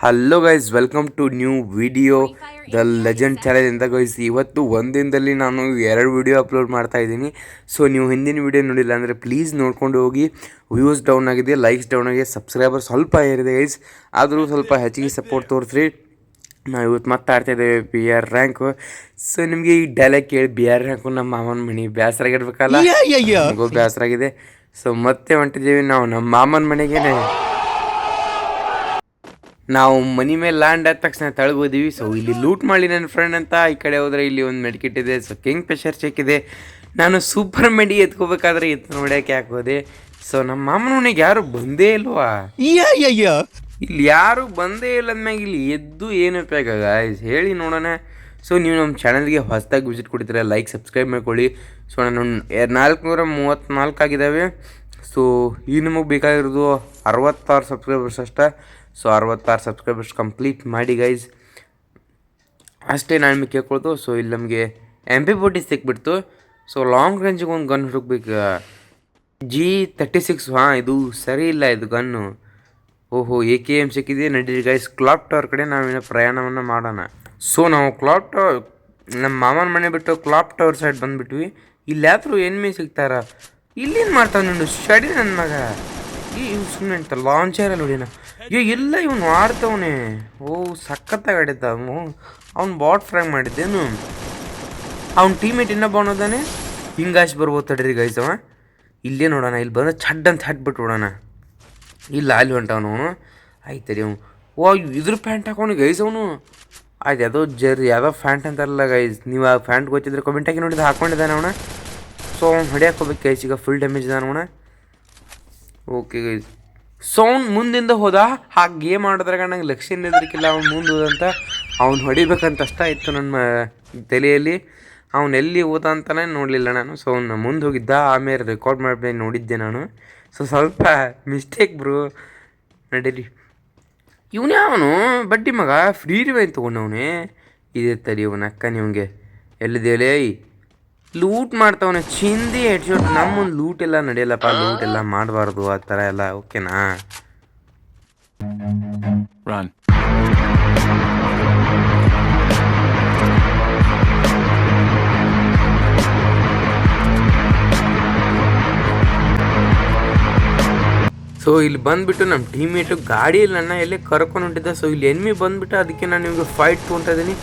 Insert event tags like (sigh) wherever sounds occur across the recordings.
Hello guys welcome to new video the legend ಚಾನಲಿಂದ guys ಇವತ್ತು ಒಂದಿನದಲ್ಲಿ ನಾನು ಎರಡು ವಿಡಿಯೋ ಅಪ್ಲೋಡ್ ಮಾಡ್ತಾ ಇದ್ದೀನಿ. ಸೊ ನೀವು ಹಿಂದಿನ ವಿಡಿಯೋ ನೋಡಿಲ್ಲ ಅಂದರೆ ಪ್ಲೀಸ್ ನೋಡ್ಕೊಂಡು ಹೋಗಿ. ವ್ಯೂಸ್ ಡೌನ್ ಆಗಿದೆ ಲೈಕ್ಸ್ ಡೌನ್ ಆಗಿದೆ ಸಬ್ಸ್ಕ್ರೈಬರ್ ಸ್ವಲ್ಪ ಏರಿದೆ ಗೈಸ್ ಆದರೂ ಸ್ವಲ್ಪ ಹೆಚ್ಚಿಗೆ ಸಪೋರ್ಟ್ ತೋರಿಸ್ರಿ. ನಾವು ಇವತ್ತು ಮತ್ತೆ ಆಡ್ತಾ ಇದ್ದೇವೆ ಬಿ ಆರ್ ರ್ಯಾಂಕು ಸೊ ನಿಮಗೆ ಈ ಡೈಲಾಗ್ ಕೇಳಿ ಬಿ ಆರ್ ರ್ಯಾಂಕು ನಮ್ಮ ಮಾಮನ ಮನೆ ಬೇಸರ ಆಗಿರ್ಬೇಕಲ್ಲ ನನಗೂ ಬೇಸರ ಆಗಿದೆ ಸೊ ಮತ್ತೆ ಹೊಂಟಿದ್ದೀವಿ ನಾವು ನಮ್ಮ ಮಾಮನ ಮನೆಗೇನೆ ನಾವು ಮನಿ ಮೇಲೆ ಲ್ಯಾಂಡ್ ಆದ ತಕ್ಷಣ ತಳಗೋದಿವಿ. ಸೊ ಇಲ್ಲಿ ಲೂಟ್ ಮಾಡಿ ನನ್ನ ಫ್ರೆಂಡ್ ಅಂತ ಈ ಕಡೆ ಹೋದ್ರೆ ಇಲ್ಲಿ ಒಂದು ಮೆಡಿಕಿಟ್ ಇದೆ. ಸೊ ಕಿಂಗ್ ಪ್ರೆಷರ್ ಚೆಕ್ ಇದೆ. ನಾನು ಸೂಪರ್ ಮೆಡಿ ಎತ್ಕೋಬೇಕಾದ್ರೆ ಎತ್ತು ನೋಡೋಕೆ ಹಾಕೋದೆ ಸೊ ನಮ್ಮ ಮಾಮನ ಮನೆಗೆ ಯಾರು ಬಂದೇ ಇಲ್ವಾ? ಇಲ್ಲಿ ಯಾರು ಬಂದೇ ಇಲ್ಲ ಅಂದ್ಮ್ಯಾಗ ಇಲ್ಲಿ ಎದ್ದು ಏನು ಉಪಯೋಗ? ಗಾಯ್ಸ್ ಹೇಳಿ ನೋಡೋಣ. ಸೊ ನೀವು ನಮ್ಮ ಚಾನಲ್ಗೆ ಹೊಸದಾಗಿ ವಿಸಿಟ್ ಕೊಡ್ತೀರಾ ಲೈಕ್ ಸಬ್ಸ್ಕ್ರೈಬ್ ಮಾಡ್ಕೊಳ್ಳಿ. ಸೊ ನಾನು ನಾಲ್ಕುನೂರ ಮೂವತ್ತ್ನಾಲ್ಕು ಆಗಿದ್ದಾವೆ. ಸೊ ಈ ನಿಮಗೆ ಬೇಕಾಗಿರೋದು ಅರವತ್ತಾರು ಸಬ್ಸ್ಕ್ರೈಬರ್ಸ್ ಅಷ್ಟೇ. ಸೊ ಅರವತ್ತಾರು ಸಬ್ಸ್ಕ್ರೈಬರ್ಸ್ ಕಂಪ್ಲೀಟ್ ಮಾಡಿ ಗೈಸ್ ಅಷ್ಟೇ ನಾನು ನಿಮಗೆ ಕೇಳ್ಕೊಳ್ತು ಸೊ ಇಲ್ಲಿ ನಮಗೆ ಎಂ ಪಿ ಫೋರ್ಟಿ ಸಿಕ್ಬಿಡ್ತು. ಸೊ ಲಾಂಗ್ ರೇಂಜಿಗೆ ಒಂದು ಗನ್ ಹುಡುಕ್ಬೇಕು ಜಿ ತರ್ಟಿ ಸಿಕ್ಸ್ ಹಾಂ, ಇದು ಸರಿ ಇಲ್ಲ ಇದು ಗನ್ನು ಓಹೋ ಎ ಕೆ ಎಂ ಸಿಕ್ಕಿದೆ. ನಡೀರಿ ಗೈಸ್ ಕ್ಲಾಪ್ ಟವರ್ ಕಡೆ ನಾವಿನ್ನು ಪ್ರಯಾಣವನ್ನು ಮಾಡೋಣ. ಸೊ ನಾವು ಕ್ಲಾಪ್ ಟವರ್ ನಮ್ಮ ಮಾಮನ ಮನೆ ಬಿಟ್ಟು ಕ್ಲಾಪ್ ಟವರ್ ಸೈಡ್ ಬಂದುಬಿಟ್ವಿ. ಇಲ್ಲಿ ಯಾತ್ರೂ ಎನ್ಮಿ ಸಿಗ್ತಾರ? ಇಲ್ಲೇನು ಮಾಡ್ತಾವೆ ನೋಡು ಸಡಿ ನನ್ನ ಮಗ. ಈ ಸುಮ್ಮನೆ ಅಂತ ಲಾಂಚರ್ ನೋಡಿನ ಏ, ಇಲ್ಲ, ಇವನು ಆಡ್ತವನೆ. ಓ ಸಖತ್ತಾಗಿ ಆಡಿದ್ದ ಅವನು. ಅವ್ನು ಬಾಟ್ ಫ್ರೈ ಮಾಡಿದ್ದೇನು. ಅವ್ನ ಟೀಮೇಟ್ ಇನ್ನೊಬ್ಬ ಅವನದಾನೆ ಹಿಂಗಾಶ್ ಬರ್ಬೋದು ತಡ್ರಿ ಗೈಸ್ ಅವ. ಇಲ್ಲೇ ನೋಡೋಣ, ಇಲ್ಲಿ ಬಂದ್ರೆ ಛಡ್ ಅಂತ ಹಟ್ಬಿಟ್ಟು ನೋಡೋಣ ಇಲ್ಲ, ಅಲ್ಲಿ ಹೊಂಟವನು ಆಯ್ತರಿ ಅವನು. ಓ ಇದ್ರ ಪ್ಯಾಂಟ್ ಹಾಕೊಂಡು ಗೈಸ್ ಅವನು. ಆಯ್ತು, ಯಾವುದೋ ಜರ್, ಯಾವುದೋ ಫ್ಯಾಂಟ್ ಅಂತಾರಲ್ಲ ಗೈಸ್ ನೀವು ಆ ಪ್ಯಾಂಟ್ ಗೊತ್ತಿದ್ರೆ ಕಮೆಂಟ್ ಹಾಕಿ ನೋಡಿದ್ರೆ ಹಾಕೊಂಡಿದ್ದಾನೆ ಅವನ. ಸೊ ಅವ್ನು ಹೊಡ್ಯಾಕೆ ಹೋಗ್ಬೇಕು ಗೈಸ್ ಈಗ ಫುಲ್ ಡ್ಯಾಮೇಜ್ ಇದ್ದಾನೆ ಅವನ. ಓಕೆ ಗೈಸ್ ಸೌಂಡ್ ಮುಂದಿಂದ ಹೋದ, ಆ ಗೇಮ್ ಆಡೋದ್ರಾಗ ನಂಗೆ ಲಕ್ಷ್ಯ ನಿದ್ರಿಕಿಲ್ಲ ಅವ್ನು ಮುಂದೆ ಹೋದಂತ, ಅವ್ನು ಹೊಡಿಬೇಕಂತ ಅಷ್ಟ ಇತ್ತು ನನ್ನ ತಲೆಯಲ್ಲಿ. ಅವ್ನು ಎಲ್ಲಿ ಹೋದ ಅಂತಲೇ ನೋಡಲಿಲ್ಲ ನಾನು. ಸೊ ಅವ್ನು ಮುಂದೆ ಹೋಗಿದ್ದ, ಆಮೇಲೆ ರೆಕಾರ್ಡ್ ಮಾಡಿ ನೋಡಿದ್ದೆ ನಾನು. ಸೊ ಸ್ವಲ್ಪ ಮಿಸ್ಟೇಕ್ ಬ್ರೋ ನಡೀರಿ ಇವನೇ ಅವನು ಬಡ್ಡಿ ಮಗ. ಫ್ರೀ ರಿವೈನ್ ತೊಗೊಂಡವನೇ. ಇದೇ ತಲೆ ಇವನ ಅಕ್ಕ ನಿಮಗೆ ಎಲ್ಲಿದೇಲೇ ಲೂಟ್ ಮಾಡ್ತಾವನೆ. ಚಿಂದಿ ಹೆಡ್ಶಾಟ್ ನಮ್ಮ ಮುಂದೆ ಲೂಟ್ ಎಲ್ಲ ನಡೆಯಲ್ಲಪ್ಪ ಲೂಟ್ ಎಲ್ಲ ಮಾಡಬಾರ್ದು ಆ ಥರ ಎಲ್ಲ ಓಕೆನಾ. ಸೊ ಇಲ್ಲಿ ಬಂದ್ಬಿಟ್ಟು ನಮ್ಮ ಟೀಮೇಟು ಗಾಡಿಯಲ್ಲಿ ನನ್ನ ಎಲ್ಲೇ ಕರ್ಕೊಂಡು ಹೊಂಟಿದ್ದ. ಸೊ ಇಲ್ಲಿ ಎನ್ಮಿ ಬಂದ್ಬಿಟ್ಟು ಅದಕ್ಕೆ ನಾನು ನಿಮಗೆ ಫೈಟ್ ತೊಗೊತಾ ಇದ್ದೀನಿ.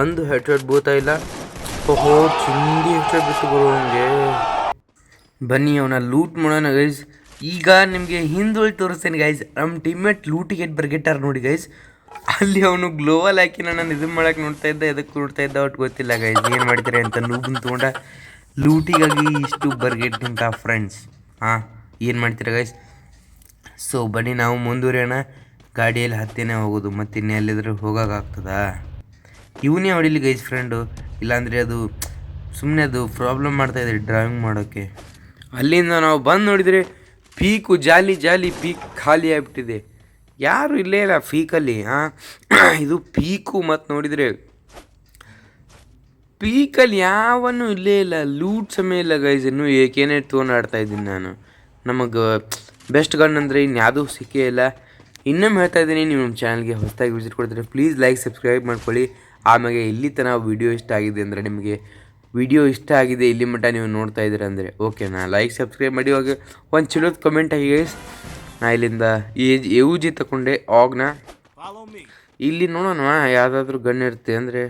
ಒಂದು ಹೆಡ್ ಹೆಡ್ಶಾಟ್ ಬೂತಾ ಇಲ್ಲ. ಓಹೋ ಚಿಂದಿ ಹಂಗೆ ಬನ್ನಿ ಅವನ ಲೂಟ್ ಮಾಡೋಣ ಗೈಸ್ ಈಗ ನಿಮಗೆ ಹಿಂದುಳಿ ತೋರಿಸ್ತೇನೆ ಗೈಸ್ ನಮ್ಮ ಟೀಮೇಟ್ ಲೂಟಿಗೆ ಬರ್ಗೆಟ್ಟಾರ ನೋಡಿ ಗೈಸ್ ಅಲ್ಲಿ ಅವನು ಗ್ಲೋವಲ್ ಹಾಕಿ ನಾನು ಇದು ಮಾಡಕ್ಕೆ ನೋಡ್ತಾ ಇದ್ದ ಎದಕ್ಕೆ ನೋಡ್ತಾ ಇದ್ದ ಒಟ್ಟು ಗೊತ್ತಿಲ್ಲ ಗೈಸ್ ಏನು ಮಾಡ್ತೀರಿ ಅಂತ ನೂಬನ್ ತೊಗೊಂಡ ಲೂಟಿಗಾಗಿ ಇಷ್ಟು ಬರ್ಗೆಟ್ ಅಂತ ಫ್ರೆಂಡ್ಸ್ ಹಾಂ, ಏನು ಮಾಡ್ತೀರಾ ಗೈಸ್ ಸೊ ಬನ್ನಿ, ನಾವು ಮುಂದುವರಿಯೋಣ. ಗಾಡಿಯಲ್ಲಿ ಹತ್ತಿನೇ ಹೋಗೋದು ಮತ್ತೆ ಇನ್ನೆಲ್ಲಿದ್ರು ಹೋಗೋಕ್ಕಾಗ್ತದಾ ಇವನೇ ಹೊಡಿಲಿ ಗೈಸ್ ಫ್ರೆಂಡು ಇಲ್ಲಾಂದರೆ ಅದು ಸುಮ್ಮನೆ ಅದು ಪ್ರಾಬ್ಲಮ್ ಮಾಡ್ತಾಯಿದೆ ಡ್ರಾಯಿಂಗ್ ಮಾಡೋಕ್ಕೆ ಅಲ್ಲಿಂದ ನಾವು ಬಂದು ನೋಡಿದರೆ ಪೀಕು ಜಾಲಿ ಜಾಲಿ ಪೀಕ್ ಖಾಲಿ ಆಗಿಬಿಟ್ಟಿದೆ. ಯಾರು ಇಲ್ಲೇ ಇಲ್ಲ ಪೀಕಲ್ಲಿ ಹಾಂ (clears throat) ಇದು ಪೀಕು ಮತ್ತು ನೋಡಿದರೆ ಪೀಕಲ್ಲಿ ಯಾವನು ಇಲ್ಲೇ ಇಲ್ಲ ಲೂಟ್ ಸಮಯ ಇಲ್ಲ ಗೈಸ್ ಇನ್ನು ಏಕೇನೇ ತೊಗೊಂಡು ಆಡ್ತಾ ಇದ್ದೀನಿ ನಾನು. ನಮಗೆ ಬೆಸ್ಟ್ ಗನ್ ಅಂದರೆ ಇನ್ಯಾವುದೂ ಸಿಕ್ಕೇ ಇಲ್ಲ. ಇನ್ನೊಮ್ಮೆ ಹೇಳ್ತಾ ಇದ್ದೀನಿ, ನೀವು ನಮ್ಮ ಚಾನಲ್ಗೆ ಹೊಸದಾಗಿ ವಿಸಿಟ್ ಕೊಡ್ತೀರಿ ಪ್ಲೀಸ್ ಲೈಕ್ ಸಬ್ಸ್ಕ್ರೈಬ್ ಮಾಡ್ಕೊಳ್ಳಿ. ಆಮೇಲೆ ಇಲ್ಲಿ ತನಕ ವಿಡಿಯೋ ಇಷ್ಟ ಆಗಿದೆ ಅಂದರೆ ನಿಮಗೆ ವಿಡಿಯೋ ಇಷ್ಟ ಆಗಿದೆ ಇಲ್ಲಿ ಮಟ್ಟ ನೀವು ನೋಡ್ತಾ ಇದ್ದೀರ ಅಂದರೆ ಓಕೆನಾ ಲೈಕ್ ಸಬ್ಸ್ಕ್ರೈಬ್ ಮಾಡಿ ಹೋಗಿ ಒಂದು ಚಲೋದು ಕಮೆಂಟ್ ಆಗಿ ನಾ ಇಲ್ಲಿಂದ ಏಜ್ ಜಿ ತಗೊಂಡೆ ಆಗ್ನ ಇಲ್ಲಿ ನೋಡೋಣ ಯಾವುದಾದ್ರೂ ಗನ್ ಇರುತ್ತೆ ಅಂದರೆ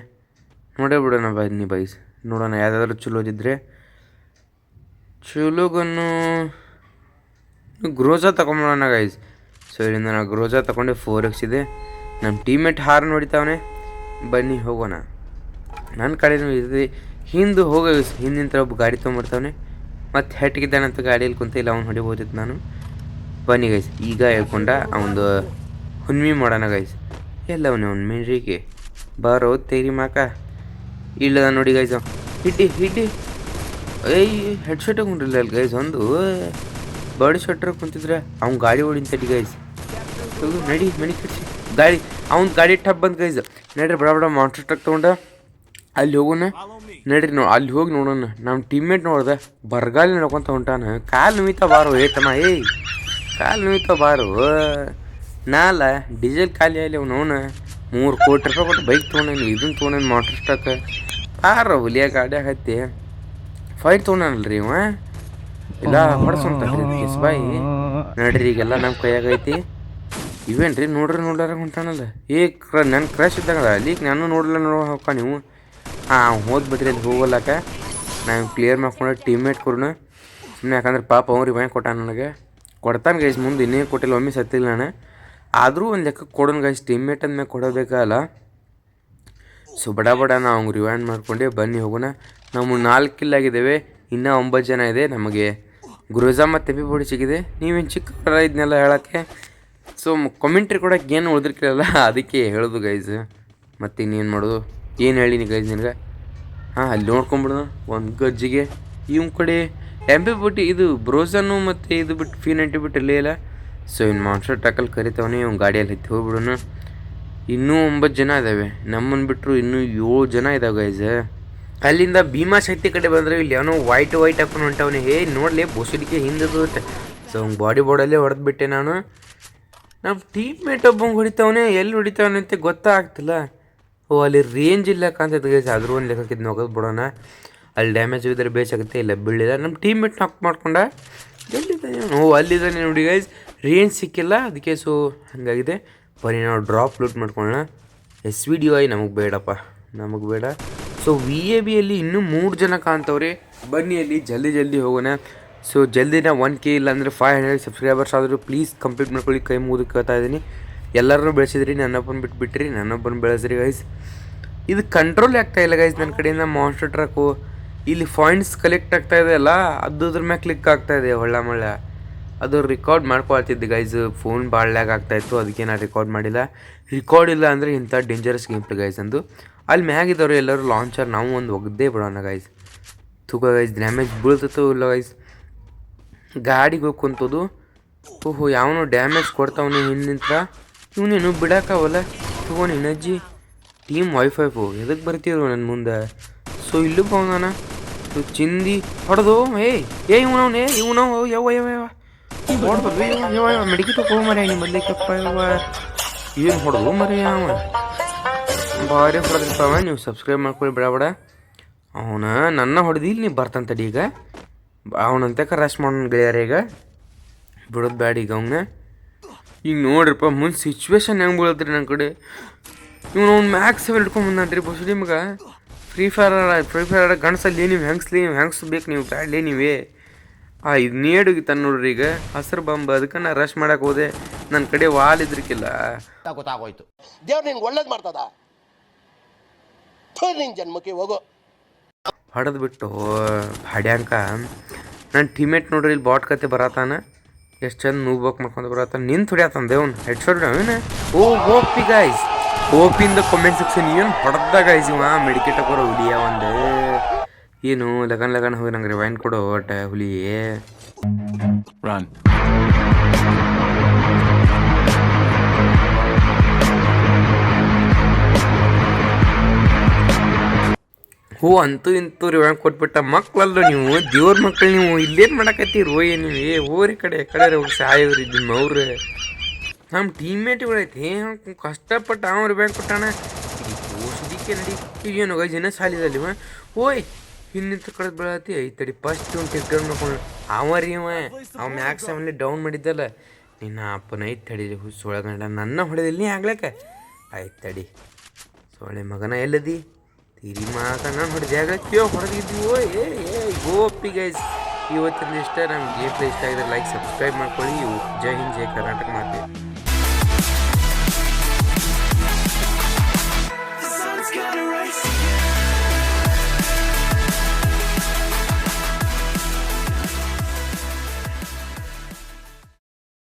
ನೋಡೇ ಬಿಡೋಣ ಬನ್ನಿ ಬೈಸ್ ನೋಡೋಣ ಯಾವುದಾದ್ರೂ ಚಲೋದಿದ್ದರೆ ಚಲೋಗನ್ನು ಗ್ರೋಜಾ ತಗೊಂಬಿಡೋಣ ಗೈಸ್ ಸೊ ಇಲ್ಲಿಂದ ನಾನು ಗ್ರೋಜಾ ತಗೊಂಡೆ ಫೋರ್ ಎಕ್ಸ್ ಇದೆ. ನಮ್ಮ ಟೀಮೇಟ್ ಹಾರ್ ನೋಡಿತಾವನೆ ಬನ್ನಿ ಹೋಗೋಣ. ನನ್ನ ಕಡೆನೂ ಇದೆ ಹಿಂದೆ ಹೋಗೋ ಹಿಂದಿಂತರ ಒಬ್ಬ ಗಾಡಿ ತೊಗೊಂಬರ್ತಾವನೆ. ಮತ್ತು ಅಂತ ಗಾಡಿಯಲ್ಲಿ ಕುಂತ ಇಲ್ಲ, ಅವ್ನು ಹೊಡಿಬೋದಿತ್ತು ನಾನು. ಬನ್ನಿ ಗೈಸ್ ಈಗ ಹೇಳ್ಕೊಂಡ ಅವನು ಹುಣ್ಮಿ ಮಾಡೋಣ ಗೈಸ್ ಎಲ್ಲ ಅವನು ಅವ್ನು ಮೆಣ್ರಿಕೆ ಬಾರೋ, ತೇರಿ ಮಾಕ. ಇಲ್ಲದ ನೋಡಿ ಗೈಸ್ ಹಿಡ್ಡಿ ಹಿಡ್ಡಿ ಏಯ್ ಹೆಡ್ ಶರ್ಟ್ ಹಾಕೊಂಡಿಲ್ಲ ಅಲ್ಲಿ ಗೈಸ್ ಒಂದು. ಬಾಡಿ ಶರ್ಟ್ರ ಕುಂತಿದ್ರೆ ಅವ್ನು ಗಾಡಿ ಓಡಿಂತಡಿ ಗೈಸ್ ನಡಿ, ಮನೆ ಕಟ್ಸಿ. ಗಾಡಿ, ಅವ್ನ ಗಾಡಿ ಟಪ್ ಬಂದು ಗೈಸ್. ನಡ್ರಿ, ಬಡ ಬಡ ಮಾನ್ಸ್ಟರ್ ಟ್ರಕ್ ತೊಗೊಂಡ ಅಲ್ಲಿ ಹೋಗೋಣ. ನಡ್ರಿ ನೋ, ಅಲ್ಲಿ ಹೋಗಿ ನೋಡೋಣ. ನಮ್ಮ ಟೀಮ್ಮೇಟ್ ನೋಡ್ದೆ, ಬರಗಾಲಿ ನೋಡ್ಕೊಂತ ಹೊಂಟಾನ. ಕಾಲು ನುಯ್ತಾ ಬಾರು, ಏ ತಮ್ಮ, ಏಯ್. ಕಾಲು ನುಯ್ತಾ ಬಾರು. ನಾಲ, ಡೀಸೆಲ್ ಖಾಲಿ ಆಗಲಿ ಅವ್ನು ಮೂರು ಕೋಟಿ ರೂಪಾಯಿ ಕೊಟ್ಟು ಬೈಕ್ ತೊಗೊಂಡೇನು ಇದನ್ನು ತೊಗೊಂಡೇನು ಮಾನ್ಸ್ಟರ್ ಸ್ಟಾಕ್ ಆರ ಹುಲಿಯ ಗಾಡಿ ಹತ್ತಿ ಫೈಟ್ ತೊಗೊಂಡನಲ್ರಿ ಇವ. ಇಲ್ಲ ಹೊಡ್ಸೊಂತಲ್ರಿ ಕಿಸ್ ಬಾಯಿ. ನಡ್ರಿ, ಈಗೆಲ್ಲ ನಮ್ಮ ಕೈಯಾಗ ಐತಿ ಇವೇನ್ರಿ? ನೋಡ್ರಿ, ನೋಡ್ಲಾರ ಹೊಂಟಾನಲ್ಲ. ಏ, ಕ್ರ ನನ್ನ ಕ್ರಶ್ ಇದ್ದಂಗದ ಅಲ್ಲಿ ನಾನು ನೋಡಲ್ಲ ನೋಡೋ ಹೋಗ ನೀವು. ಹಾಂ ಹೋದ್ ಬಿಡ್ರಿ ಅಲ್ಲಿ ಹೋಗಲ್ಲಕ ನಾನು ಕ್ಲಿಯರ್ ಮಾಡ್ಕೊಂಡು ಟೀಮ್ಮೇಟ್ ಕೊಡೋಣ. ಸುಮ್ಮನೆ ಯಾಕಂದ್ರೆ ಪಾಪ ಅವ್ರಿಗೆ ಭಯ ಕೊಟ್ಟ ನನಗೆ. ಕೊಡ್ತಾನೆ ಗೈಸ್ ಮುಂದೆ ಇನ್ನೇ ಕೊಟ್ಟಿಲ್ಲ, ಒಮ್ಮೆ ಸತ್ತಿಲ್ಲ ನಾನು. ಆದರೂ ಒಂದು ಲೆಕ್ಕ ಕೊಡೋಣ ಗೈಸ್ ಟೀಮ್ಮೇಟ್ ಅಂದ್ಮೇಲೆ ಕೊಡಬೇಕಲ್ಲ ಸೊ ಬಡ ಬಡ ನಾವು ರಿವೈಂಡ್ ಮಾಡ್ಕೊಂಡು, ಬನ್ನಿ ಹೋಗೋಣ. ನಾವು ನಾಲ್ಕು ಕಿಲ್ ಆಗಿದ್ದೇವೆ, ಇನ್ನೂ ಒಂಬತ್ತು ಜನ ಇದೆ ನಮಗೆ. ಗುರುಜಾ ಮತ್ತು ತೆಪಿ ಬೋಡಿ ಸಿಗಿದೆ ನೀವೇನು ಚಿಕ್ಕ ಇದನ್ನೆಲ್ಲ ಹೇಳೋಕ್ಕೆ? ಸೊ ಕಮೆಂಟ್ರಿ ಕೊಡೋಕೆ ಏನು ಉಳಿದಿರ್ಕಿರಲ್ಲ, ಅದಕ್ಕೆ ಹೇಳೋದು ಗೈಸ್ ಮತ್ತು ಇನ್ನೇನು ಮಾಡೋದು? ಏನು ಹೇಳಿನಿ ಗೈಸ್ ನಿನಗೆ? ಹಾಂ, ಅಲ್ಲಿ ನೋಡ್ಕೊಂಬಿಡೋಣ. ಒಂದು ಗಜ್ಜಿಗೆ. ಇವ್ನ ಕಡೆ ಟೆಂಪೆ ಬಿಟ್ಟು ಇದು ಬ್ರೋಸನ್ನು ಮತ್ತು ಇದು ಬಿಟ್ಟು ಫೀನ್ ನೈಂಟಿ ಬಿಟ್ಟು ಇಲ್ಲೇ ಇಲ್ಲ. ಸೊ ಇನ್ನು ಮಾನ್ಸ್ಟರ್ ಟಾಕಲ್ ಕರಿತಾವನೆ, ಇವ್ನ ಗಾಡಿಯಲ್ಲಿ ಹತ್ತಿ ಹೋಗ್ಬಿಡೋಣ. ಇನ್ನೂ ಒಂಬತ್ತು ಜನ ಇದ್ದಾವೆ ನಮ್ಮನ್ನು ಬಿಟ್ಟರು ಇನ್ನೂ ಏಳು ಜನ ಇದ್ದಾವೆ ಗೈಸ್ ಅಲ್ಲಿಂದ ಭೀಮಾ ಶಕ್ತಿ ಕಡೆ ಬಂದರೆ ಇಲ್ಲಿ ಅವನು ವೈಟ್ ವೈಟ್ ಹಾಕೊಂಡು ಹೊಂಟವನೇ. ಹೇ ನೋಡಲಿ, ಬೊಸಡಿಕೆ ಹಿಂದೆ ಸೊ ಅವ್ನು ಬಾಡಿ ಬೋರ್ಡಲ್ಲೇ ಹೊಡೆದ್ಬಿಟ್ಟೆ ನಾನು. ನಮ್ಮ ಟೀಮ್ ಮೇಟ್ ಒಬ್ಬಂಗೆ ಹೊಡಿತಾವನೆ ಎಲ್ಲಿ ಹೊಡಿತಾವನೆ ಅಂತ ಗೊತ್ತಾಗ್ತಿಲ್ಲ. ಓ, ಅಲ್ಲಿ ರೇಂಜ್ ಇಲ್ಲ ಕಾಣ್ತೈತೆ ಗೈಸ್ ಆದರೂ ಒಂದು ಲೆಕ್ಕಕ್ಕೆ ಇದು ನೊಗದ್ ಬಿಡೋಣ. ಅಲ್ಲಿ ಡ್ಯಾಮೇಜ್ ಇದ್ರೆ ಬೇಸಾಗುತ್ತೆ ಇಲ್ಲ ಬೀಳಿಲ್ಲ ನಮ್ಮ ಟೀಮ್ ಮೇಟ್ ನಾಕ್ ಮಾಡ್ಕೊಂಡ ಎಲ್ಲಿದ್ದಾನೆ? ಓ, ಅಲ್ಲಿದ್ದಾನೆ ನೋಡಿ ಗೈಸ್ ರೇಂಜ್ ಸಿಕ್ಕಿಲ್ಲ, ಅದಕ್ಕೆ ಸೊ ಹಂಗಾಗಿದೆ. ಬರಿ ನಾವು ಡ್ರಾಪ್ ಲೂಟ್ ಮಾಡ್ಕೊಳ್ಳೋಣ. ಎಸ್ ವಿ ಡಿ ಐ ನಮಗೆ ಬೇಡಪ್ಪ. ನಮಗೆ ಬೇಡ. ಸೊ ವಿ ಎ ಬಿಯಲ್ಲಿ ಇನ್ನೂ ಮೂರು ಜನ ಕಾಣ್ತವ್ರೆ. ಬನ್ನಿ ಅಲ್ಲಿ, ಜಲ್ದಿ ಜಲ್ದಿ ಹೋಗೋಣ. ಸೊ ಜಲ್ದಿನ ಒನ್ ಕೆ ಇಲ್ಲ ಅಂದರೆ ಫೈವ್ ಹಂಡ್ರೆಡ್ ಸಬ್ಸ್ಕ್ರೈಬರ್ಸ್ ಆದರೂ ಪ್ಲೀಸ್ ಕಂಪ್ಲೀಟ್ ಮಾಡ್ಕೊಳ್ಳಿ, ಕೈ ಮುಗಿದು ಕೇಳ್ತಾ ಇದ್ದೀನಿ. ಎಲ್ಲರೂ ಬೆಳೆಸಿದ್ರಿ ನನ್ನೊಬ್ಬನ ಬಿಟ್ಬಿಟ್ರಿ ನನ್ನೊಬ್ಬನ ಬೆಳೆಸ್ರಿ ಗೈಸ್ ಇದು ಕಂಟ್ರೋಲ್ ಆಗ್ತಾ ಇಲ್ಲ ಗೈಸ್ ನನ್ನ ಕಡೆಯಿಂದ? ಮಾನ್ಸ್ಟರ್ ಟ್ರಕ್ಕು ಇಲ್ಲಿ ಫಾಯಿಂಟ್ಸ್ ಕಲೆಕ್ಟ್ ಆಗ್ತಾ ಇದೆ ಅಲ್ಲ ಅದು ಅದ್ರ ಮ್ಯಾಲೆ ಕ್ಲಿಕ್ ಆಗ್ತಾ ಇದೆ, ಹೊಳ್ಳ ಮಳ್ಳ. ಅದು ರೆಕಾರ್ಡ್ ಮಾಡ್ಕೊಳ್ತಿದ್ದೆ ಗೈಸ್ ಫೋನ್ ಭಾಳ ಲ್ಯಾಗ್ ಆಗ್ತಾ ಇತ್ತು, ಅದಕ್ಕೆ ನಾನು ರೆಕಾರ್ಡ್ ಮಾಡಿಲ್ಲ. ರೆಕಾರ್ಡ್ ಇಲ್ಲ ಅಂದರೆ ಇಂಥ ಡೇಂಜರಸ್ ಗೇಮ್ ಪ್ಲೇ ಗೈಸ್ ಅಂದು ಅಲ್ಲಿ ಮ್ಯಾಗಿದ್ದವರು ಎಲ್ಲರೂ ಲಾಂಚರ್ ನಾವು ಒಂದು ಒಗ್ದೇ ಬಿಡೋಣ ಗೈಸ್ ತೂಕ ಗೈಸ್ ಡ್ಯಾಮೇಜ್ ಬೀಳ್ತಿತ್ತು ಇಲ್ಲ ಗೈಸ್ ಗಾಡಿಗೆ ಕುಂತದು. ಓಹೋ, ಯಾವನು ಡ್ಯಾಮೇಜ್ ಕೊಡ್ತಾವನು ಹಿಂದಿಂತ್ರ ಇವನೇನು ಬಿಡಕ್ಕಾವಲ್ಲ ತಗೋಣ ಅಜ್ಜಿ. ಟೀಮ್ ವೈಫೈಫು ಎದಕ್ಕೆ ಬರ್ತೀರು ನನ್ನ ಮುಂದೆ? ಸೊ ಇಲ್ಲೂ ಬಂದಾನ. ಚಿಂದಿ, ಹೊಡೆದು, ಏ ಏ ಇವನವ್ ಏ ಇವನವ್ ಯಾವ ಯಾವ ಯಾವ ಹೊಡ್ದು ತಗೋ ಮರ ನಿಮ್ಮ ಮೊದಲಿಕಪ್ಪ ಯಾವ ಏನು ಹೊಡೆದು ಮರ ಅವ ಭಾರಿ ಹೊಡೆದಿರ್ತಾವ, ನೀವು ಸಬ್ಸ್ಕ್ರೈಬ್ ಮಾಡ್ಕೊಳ್ಳಿ ಬಿಡಬೇಡ ಬೇಡ. ಅವನ ನನ್ನ ಹೊಡೆದಿಲ್ಲ ನೀವು ಬರ್ತಂತಡಿ ಈಗ. ಅವನಂತಕ ರಶ್ ಮಾಡೋಣ ಗೆಳೆಯರ ಈಗ. ಬಿಡೋದು ಬ್ಯಾಡ ಈಗ ಅವನ್ನ ಈಗ ನೋಡ್ರಿಪ್ಪ, ಮುಂದೆ ಸಿಚುವೇಶನ್ ಹೆಂಗೆ ಬೀಳತ್ರಿ ನನ್ನ ಕಡೆ. ಇವ್ನು ಅವ್ನು ಮ್ಯಾಕ್ಸ್ ಹಿಡ್ಕೊಂಡ್ ರೀ ಬಸ್ ನಿಮ್ಗೆ. ಫ್ರೀ ಫೈರ್ ಫ್ರೀ ಫೈರ್ ಗಣಸಲ್ಲಿ ನೀವು ಹೆಂಗ್ಸ್ಲಿ ನೀವು ಹೆಂಗ್ಸ್ ಬೇಕು ನೀವು ಬ್ಯಾಡ್ಲಿ ನೀವೇ. ಆ, ಇದು ನೇಡುಗಿತಾನೆ ನೋಡ್ರಿ ಈಗ. ಹಸಿರು ಬಂಬ, ಅದಕ್ಕೆ ನಾ ರಶ್ ಮಾಡಕ್ಕೆ ಹೋದೆ. ನನ್ನ ಕಡೆ ವಾಲ್ ಇದ್ರಿಕ್ಕಿಲ್ಲ ಗೊತ್ತಾಗೋಯ್ತು ದೇವ್ರು ನಿನ್ಗೆ ಒಳ್ಳೇದು ಮಾಡ್ತದ. ನಿನ್ನ ನಿನ್ ಜನ್ಮಕ್ಕೆ ಹೋಗೋ. ಹೊಡೆದು ಬಿಟ್ಟು ಹಾಡ್ಯಾಂಕ ನನ್ನ ಟೀಮೇಟ್ ನೋಡ್ರಿ, ಇಲ್ಲಿ ಬಾಟ್ ಕತೆ ಬರತಾನ. ಎಷ್ಟು ಚಂದ ನೂಬಕ್ ಮಾಡ್ಕೊಂಡು ಬರತ್ತಾನ ನಿಂತು ಹೊಡ್ಯಾತಂದ ದೇವ್ನು. ಹೆಡ್ ಶಾಟ್ ಅವನ. ಓ ಓಪಿ ಗಾಯ್ಸ್ ಓಪಿಂದ ಕಾಮೆಂಟ್ ಸೆಕ್ಷನ್ ಏನು ಹೊಡೆದ ಗಾಯ್ಸ್ ಇವ? ಮೆಡಿಕೇಟ್ ಹಾಕೋರ ಹುಲಿಯ ಒಂದು ಏನು, ಲಗನ್ ಲಗನ್ ಹೋಗಿ ನಂಗೆ ರಿವೈಂಡ್ ಕೊಡು ಒಟ್ಟ ಹುಲಿ. ಹೋ ಅಂತೂ ಇಂತೂ ರಿವೈಂಡ್ ಕೊಟ್ಬಿಟ್ಟ ಮಕ್ಕಳಲ್ಲ ನೀವು, ದೇವ್ರ ಮಕ್ಕಳು ನೀವು ಇಲ್ಲೇನು ಮಾಡಕತ್ತೀರಿ ಓಯ್ ನೀವು? ಏ, ಹೋರಿ ಕಡೆ ಕಡೆ ಹೋಗಿ ಸಾಯೋರಿ ನಿಮ್ಮ ಅವ್ರು. ನಮ್ಮ ಟೀಮ್ಮೇಟ್ಗಳೈತಿ ಕಷ್ಟಪಟ್ಟು ಅವ ರಿವೈಂಡ್ ಕೊಟ್ಟಾನ. ಓಸದಿಕ್ಕೆ ನಡಿ ಏನು ಜನ ಸಾಲಿದಲ್ಲಿ ಓಯ್, ಇನ್ನಿಂತ ಕಡೆ ಬೆಳತಿ, ಐತಡಿ ತಡಿ ಫಸ್ಟ್ ಒಂದು ಟೆಕ್ ಡೌನ್ ಮಾಡ್ಕೊಂಡು ಅವ ರೀ ಅವ ಅವ ಮ್ಯಾಕ್ಸ್ ಅವನಲ್ಲಿ ಡೌನ್ ಮಾಡಿದ್ದಲ್ಲ. ನಿನ್ನ ಅಪ್ಪನ ಐತ್ ತಡಿ ಸೊಳಗಂಡ ನನ್ನ ಹೊಡೆದಿಲ್ಲ ನೀ ಆಗ್ಲಕ್ಕ? ಆಯ್ತು ತಡಿ ಸೊಳ್ಳೆ ಮಗನ ಎಲ್ಲದಿ? ತಿರಿ ಮಾತ ನಾನು ಹೊಡೆದು. ಹೊಡೆದಿದ್ದೀವೋ ಏ ಏ ಗೋಪಿ ಗೈಸ್ ಇವತ್ತಿನ ಇಷ್ಟ ನಮ್ಗೆ ಗೇಟ್ ಇಷ್ಟ ಆಗಿದೆ ಲೈಕ್ ಸಬ್ಸ್ಕ್ರೈಬ್ ಮಾಡ್ಕೊಳ್ಳಿ. ಜೈ ಹಿಂದ್, ಜೈ ಕರ್ನಾಟಕ ಮಾತೆ.